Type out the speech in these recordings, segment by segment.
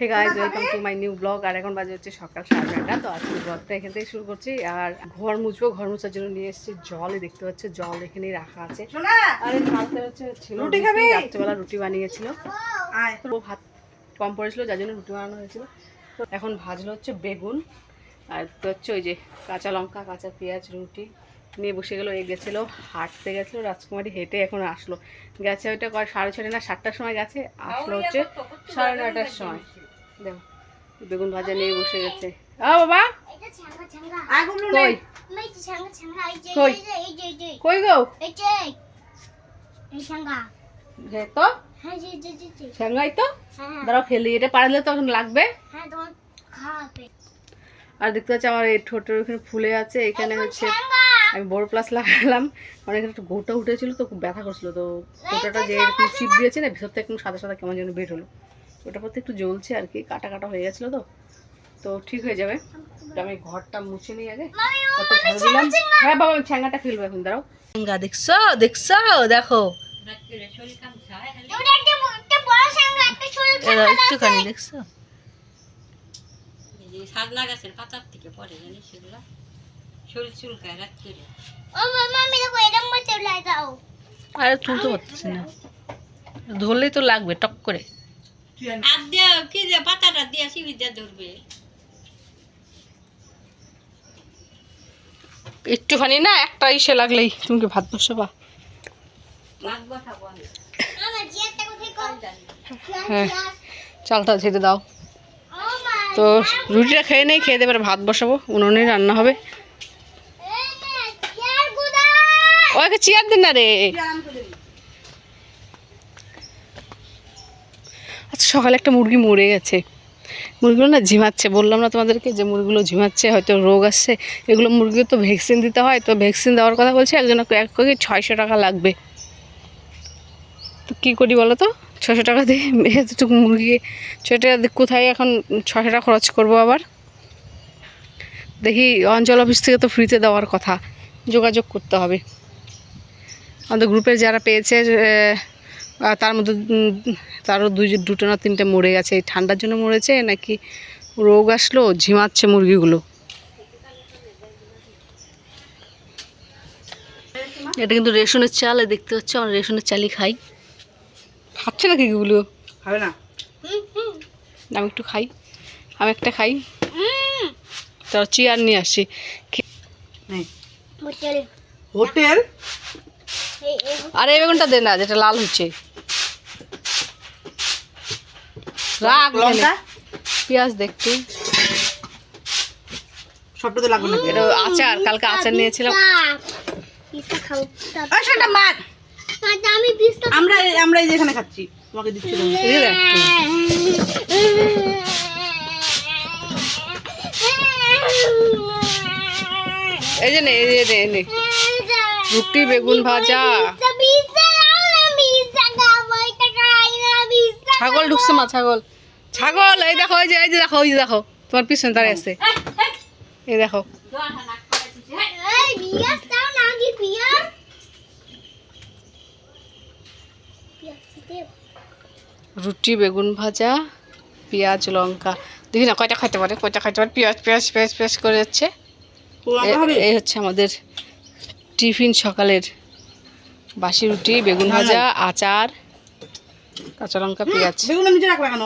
Hey guys welcome to my new blog আর এখন বাজে হচ্ছে সকাল সাড়ে তো আজকে ব্লগটা এখান থেকে শুরু করছি। আর ঘর মুছবো ঘর মুছার জন্য নিয়ে এসেছি জল। দেখতে পাচ্ছ জল এখানেই রাখা আছে। আর এই হচ্ছে ছিল? রাত্রেবেলা রুটি বানিয়েছিল। তো ভাত কম পড়েছিল যার জন্য রুটি বানানো হয়েছিল। তো এখন ভাজলো হচ্ছে বেগুন। আর তো হচ্ছে ওই যে কাঁচা লঙ্কা কাঁচা পেঁয়াজ রুটি নিয়ে বসে গেলো এ গেছিল হাঁটতে গেছিল রাজকুমারী হেঁটে এখন আসলো। গেছে ওইটা সাড়ে ছটা না সাতটার সময় গেছে আসলো হচ্ছে সাড়ে নয়টার সময়। দেখো বেগুন ভাজা নিয়ে বসে গেছে। আ বাবা! কই? তো কই? কই গো? হ্যাঁ দাঁড়াও ফেলি এটা পারলে এখন লাগবে। হ্যাঁ আর দেখতে পাচ্ছি আমার এই ঠোঁটের ওখানে ফুলে আছে। এখানে হচ্ছে আমি বড় প্লাস লাগালাম। অনেক একটা গোটা উঠেছিল তো খুব ব্যথা করছিল। তো গোটাটা যে এরকম চিপ দিয়েছে না ভিতর থেকে একটু সাদা সাদা কেমন যেন বের হলো। ওটা পর একটু জ্বলছে আর কি কাটা কাটা হয়ে গেছিল তো। তো ঠিক হয়ে যাবে। আমি ঘরটা মুছে নিই আগে। মামি ও দিলাম। হ্যাঁ বাবা আমি ছ্যাঙ্গাটা ফেলব এখন দাঁড়াও। ছ্যাঙ্গা দেখছ? দেখছ? দেখো। একটুখানি দেখছ? সাজনা গাছের পাতার থেকে পরে জানিস সেগুলা শরীর চুলকায় রাত করে। ও মামি দেখো এরকম মতো লাগাও আরে তুলতে পারতেছি না। ধরলেই তো লাগবে টক করে। আর দিয়ে কি যে পাতাটা দিয়ে সিবি দিয়ে ধরবে? একটুখানি না একটা ইসে লাগলেই তুমি কি ভাত বসাবা হ্যাঁ চালটা ঝেড়ে দাও। তো রুটিটা খেয়ে নেই খেয়ে দেবে ভাত বসাবো উনুনে রান্না হবে। এই না ইয়ার গুদা ওকে চেয়ার দিন না রে। সকালে একটা মুরগি মরে গেছে। মুরগিগুলো না ঝিমাচ্ছে। বললাম না তোমাদেরকে যে মুরগিগুলো ঝিমাচ্ছে, হয়তো রোগ আসছে। এগুলো মুরগির তো ভ্যাকসিন দিতে হয়, তো ভ্যাকসিন দেওয়ার কথা বলছে একজন এক কেজি ছয়শো টাকা লাগবে। তো কী করি বলো তো? ছশো টাকা দিয়ে এতটুকু মুরগি দিয়ে কোথায় এখন ছশো টাকা খরচ করব আবার? দেখি অঞ্চল অফিস থেকে তো ফ্রিতে দেওয়ার কথা, যোগাযোগ করতে হবে। আমাদের গ্রুপের যারা পেয়েছে তার মধ্যে তারও দুই দুটো না তিনটে মরে গেছে। এই ঠান্ডার জন্য মরেছে নাকি রোগ আসলো ঝিমাচ্ছে মুরগিগুলো? এটা কিন্তু রেশনের চাল দেখতে পাচ্ছ? আমরা রেশনের চালই খাই। খাচ্ছে নাকি এগুলো? হবে না। আমি একটু খাই। আমি একটা খাই। তার চেয়ার নিয়ে আসছি খে- হোটেল। আর এই বেগুনটা দে না যেটা লাল হচ্ছে। রাখ লঙ্কা। পেঁয়াজ দেখতে। সবটা লাগবে না এটা আচার কালকে আচার নিয়েছিলাম। সেটা মার। পিস্তা আমরা আমরা এই যে এখানে খাচ্ছি তোমাকে দিচ্ছি এই যে দেখ। এই যে নে এই যে নে, নে রুটি বেগুন ভাজা। ছাগল ঢুকছে মা ছাগল। ছাগল এই দেখো এই যে এই যে দেখো ওই যে দেখো তোমার পিছনে দাঁড়িয়ে আছে। এই দেখো। রুটি বেগুন ভাজা পেঁয়াজ লঙ্কা। দেখি না কয়টা খাইতে পারে কয়টা খাইতে পারে পেঁয়াজ পেঁয়াজ পেঁয়াজ পেঁয়াজ করে যাচ্ছে। এই হচ্ছে আমাদের টিফিন সকালের বাসি রুটি বেগুন ভাজা আচার। কাঁচা লঙ্কা পেঁয়াজ। বেগুন নিচে রাখবে কেন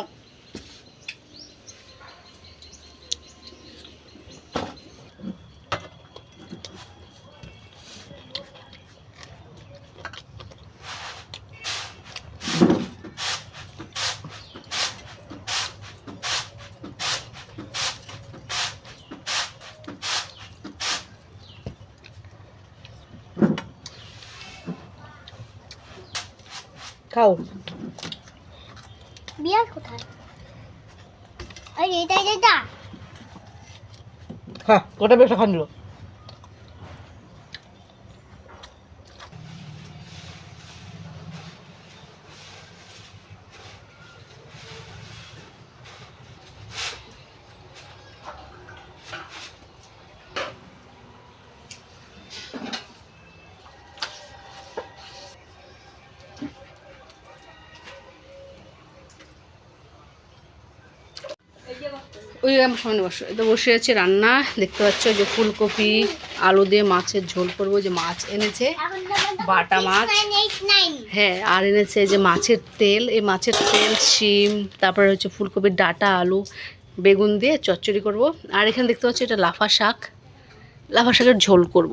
খাও। বিয়ার কোথায়? আরে এটা এটা হ্যাঁ কটা বেশ খান ওই আমার সামনে বসো। এটা বসে আছে রান্না। দেখতে পাচ্ছ যে ফুলকপি, আলু দিয়ে মাছের ঝোল করব। যে মাছ এনেছে, বাটা মাছ। হ্যাঁ আর এনেছে যে মাছের তেল। এই মাছের তেল, শিম, তারপরে হচ্ছে ফুলকপির ডাটা, আলু, বেগুন দিয়ে চচ্চড়ি করব। আর এখানে দেখতে পাচ্ছি এটা লাফা শাক। লাফা শাকের ঝোল করব।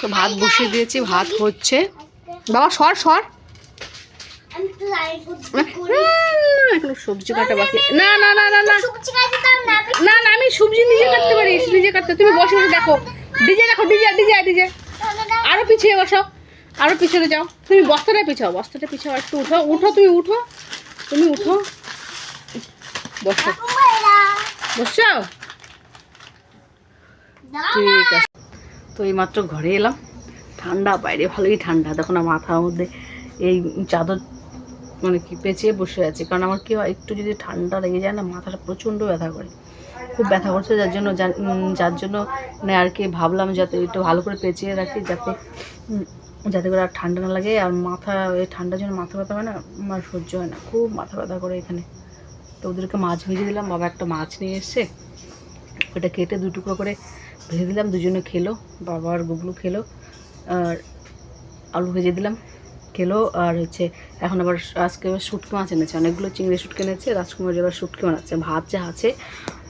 তো ভাত বসিয়ে দিয়েছি, ভাত হচ্ছে। বাবা, সর সর। তো এখনও সবজি কাটা বাকি। না না না না না না। না না আমি সবজি নিজে কাটতে পারি নিজে কাটতে। তুমি বসে বসে দেখো। ডিজে দেখো ডিজে ডিজে ডিজে। আরও পিছিয়ে বসো আরও পিছনে যাও। তুমি বস্তাটা পিছাও বস্তাটা পিছাও একটু উঠো উঠো তুমি উঠো। তুমি উঠো। বসো। বসছো? ঠিক আছে। তো এইমাত্র ঘরে এলাম। ঠান্ডা বাইরে ভালোই ঠান্ডা। তখন আমার মাথার মধ্যে এই চাদর মানে কি পেঁচিয়ে বসে আছি। কারণ আমার কি হয়, একটু যদি ঠান্ডা লেগে যায় না, মাথাটা প্রচণ্ড ব্যথা করে। খুব ব্যথা করছে, যার জন্য যার জন্য মানে আর কি ভাবলাম যাতে একটু ভালো করে পেঁচিয়ে রাখি, যাতে যাতে করে আর ঠান্ডা না লাগে। আর মাথা, এই ঠান্ডার জন্য মাথা ব্যথা হয় না আমার সহ্য হয় না। খুব মাথা ব্যথা করে এখানে। তো ওদেরকে মাছ ভেজে দিলাম, বাবা একটা মাছ নিয়ে এসছে। ওটা কেটে দু টুকরো করে ভেজে দিলাম, দুজনে খেলো, বাবা আর গুগলু খেলো। আর আলু ভেজে দিলাম। খেলো আর হচ্ছে এখন আবার আজকে শুটকি মাছ এনেছে। অনেকগুলো চিংড়ি শুটকি এনেছে, রাজকুমারী এবার শুটকি বানাচ্ছে। ভাত যা আছে,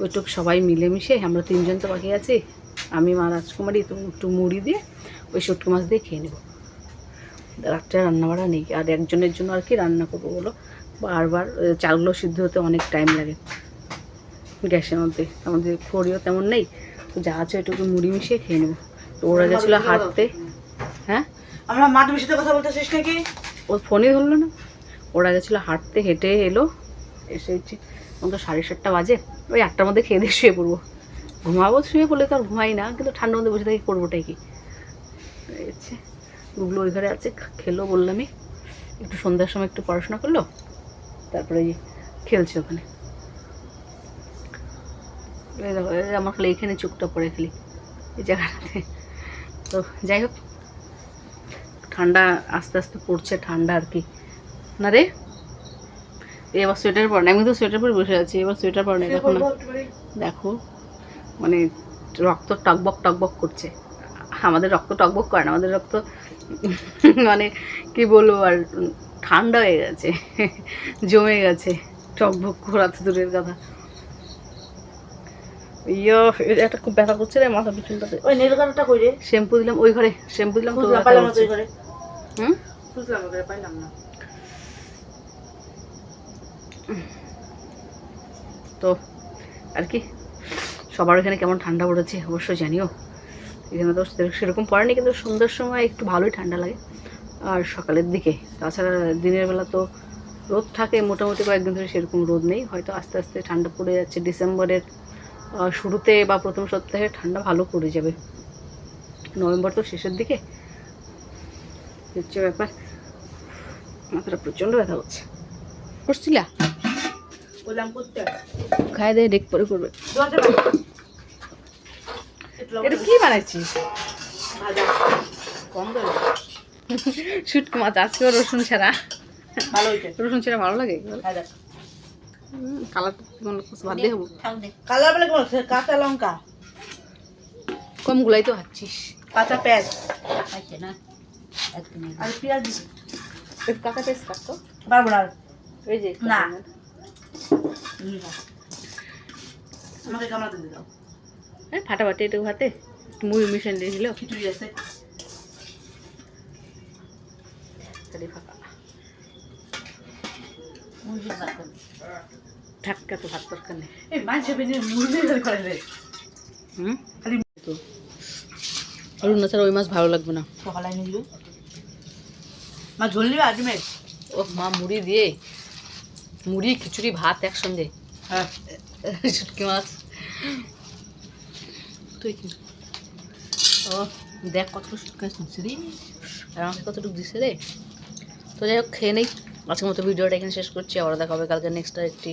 ওইটুক সবাই মিলেমিশে, আমরা তিনজন তো বাকি আছি। আমি, মা, রাজকুমারী তো একটু মুড়ি দিয়ে ওই শুটকি মাছ দিয়ে খেয়ে নেব। রাত্রে রান্না বাড়া নেই। আর একজনের জন্য আর কি রান্না করব বলো? বারবার চালগুলো সিদ্ধ হতে অনেক টাইম লাগে। গ্যাসের মধ্যে। আমাদের খড়িও তেমন নেই। তো যা আছে ওইটুকু মুড়ি মিশিয়ে খেয়ে নেব। তো ওরা গেছিল হাঁটতে। হ্যাঁ? আমরা মাঠ বিষয়তে কথা বলতে বলতেছিস নাকি? ও ফোনে ধরলো না। ওরা গেছিল হাঁটতে, হেঁটে এলো, এসে হচ্ছে তো সাড়ে সাতটা বাজে। ওই আটটার মধ্যে খেয়ে দিয়ে শুয়ে পড়ব। ঘুমাবো, শুয়ে পড়লে তো আর ঘুমাই না, কিন্তু ঠান্ডার মধ্যে বসে থাকি করবোটাই কি? হচ্ছে, গুগলো ওই ঘরে আছে খেলো বললামই একটু সন্ধ্যার সময় একটু পড়াশোনা করল, তারপরে খেলছে ওখানে। আমার খালি এখানে চুপটা পড়ে খেলি, এই জায়গাটাতে। তো যাই হোক ঠান্ডা আস্তে আস্তে পড়ছে ঠান্ডা আর কি। না রে? এবার সোয়েটার পরে আমি তো সোয়েটার পরে বসে আছি এবার সোয়েটার পরে দেখো না। দেখো মানে রক্ত টকবক টকবক করছে। আমাদের রক্ত টকবক করে না আমাদের রক্ত মানে কি বলব আর ঠান্ডা হয়ে গেছে জমে গেছে টকবক করা তো দূরের কথা। ইয়ো একটা খুব ব্যথা করছে রে মাথা পিছনটাতে। ওই নীল কালারটা কই রে? শ্যাম্পু দিলাম ওই ঘরে শ্যাম্পু দিলাম তো খুঁজলাম হুম? করে পাইলাম না। তো আর কি? সবার এখানে কেমন ঠান্ডা পড়েছে অবশ্যই জানিও। এখানে তো সেরকম পড়েনি কিন্তু সন্ধ্যার সময় একটু ভালোই ঠান্ডা লাগে। আর সকালের দিকে তাছাড়া দিনের বেলা তো রোদ থাকে মোটামুটি কয়েকদিন ধরে সেরকম রোদ নেই। হয়তো আস্তে আস্তে ঠান্ডা পড়ে যাচ্ছে ডিসেম্বরের শুরুতে বা প্রথম সপ্তাহে ঠান্ডা ভালো পড়ে যাবে। নভেম্বর তো শেষের দিকে হচ্ছে ব্যাপার। মাথাটা প্রচণ্ড ব্যথা হচ্ছে করছিলা? বললাম করতে খাই দিয়ে ডেক পরে করবে। এটা কি বানাইছিস? শুটকি মাছ আজকেও রসুন ছাড়া। ভালো রসুন ছাড়া ভালো লাগে? কালার ভাত দিয়ে হব কালার বলে কাঁচা লঙ্কা। কম গুলাই তো হাচ্ছিস কাঁচা পেঁয়াজ। না। একদম আর পেঁয়াজ কাঁচা পেস্ট কাটতো? পারব না। এই যে না। আমাকে কামড়াতে দাও। হ্যাঁ ফাটাফাটি একটু হাতে। মুড়ি মিশন দিয়েছিল। খিচুড়ি আছে। খালি ফাঁকা। ঠাক্কা তো ভাত দরকার নেই। এই মাছ করে রে হুম? খালি তো। অরুণ ছাড়া ওই মাছ ভালো লাগবে না। সকালে এনে দিবে মা ঝোল নিবে আজ ও মা মুড়ি দিয়ে। মুড়ি খিচুড়ি ভাত একসঙ্গে। হ্যাঁ। শুটকি মাছ। তুই কি? ও দেখ কতটুকু শুটকি মাছ নিচ্ছে রে। আর আমাকে কতটুকু দিচ্ছে রে। তো যাই হোক খেয়ে নেই। আজকের মতো ভিডিওটা এখানে শেষ করছি। আবার দেখা হবে কালকে নেক্সট একটি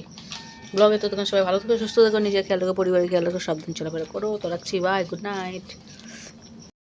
ব্লগে তো তখন সবাই ভালো থেকো সুস্থ থেকো নিজের খেয়াল রেখো পরিবারের খেয়াল রেখো সাবধান চলাফেরা করো। তো রাখছি বাই গুড নাইট